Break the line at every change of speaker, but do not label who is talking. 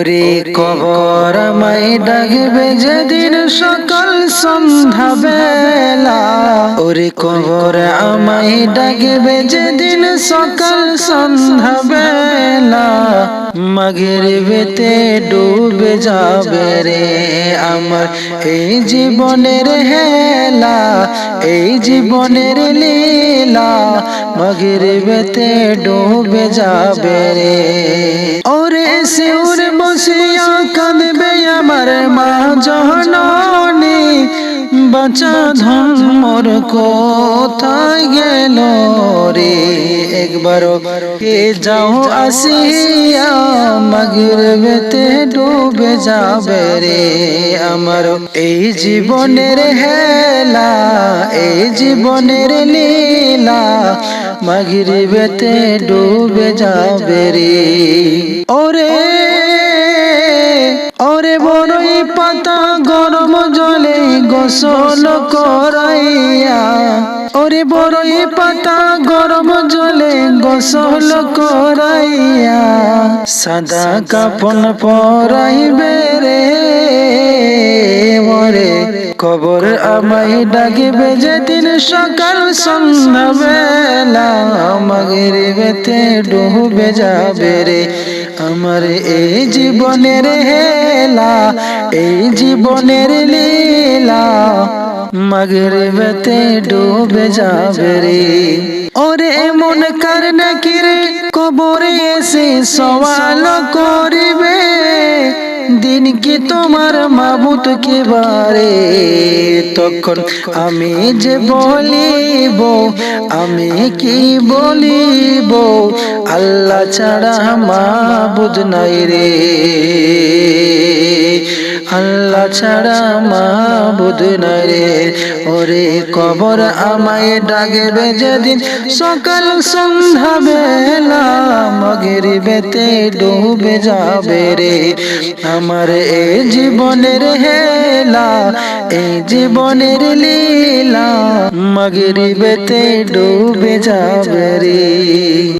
ওরে কবর আমায় ডাকবে যেদিন সকাল সন্ধ্যা বেলা। ওরে কবর আমায় ডাকবে যেদিন সকাল সন্ধ্যা বেলা। মাগের বেতে ডুবে যাবে রে। আমার। এই জীবনের হেলা, এই জীবনের লীলা, মাগের বেতে ডুবে যাবে রে। ওরে শিউর বসিয়া কাঁদবে আমার মা জননী বাঁচা ধন মোর কোথায় গেল রে? একবার কে যাও আসিয়া মাগির বেতে ডুবে যাবে রে আমার এই জীবনের হেলা, এই জীবনের লীলা মাগির বেতে ডুবে যাবে রে। ওরে ওরে বড়ই পাতা গরম জলে গোসল করাইয়া ওরে বড়ই পাতা গরম জলে গোসল করাইয়া সাদা কাপন পরাইবে রে। মরে কবর আমায় ডাকবে যেদিন সকাল সন্ধ্যা বেলা আমাগের বেতে ডুবে যাবে রে। আমার এই জীবনের হেলা, এই জীবনের লীলা মাগের বেতে ডুবে যাবে রে। ওরে মন কার নাকি রে? কবরে এসে সওয়াল করিবে। দিন কি তোমার মাবুত কে বারে? তখন আমি যে বলিব, আমি কি বলিব? আল্লাহ ছাড়া মাবুদ নাই রে। আল্লাহ ছাড়া মাবুদ নাই রে। ওরে কবর আমায় ডাকবে যেদিন সকাল সন্ধ্যা বেলা মগের বেতে ডুবে যাবে রে। আমার এই জীবনের হেলা এই জীবনের লীলা মগের বেতে ডুবে যাবে রে।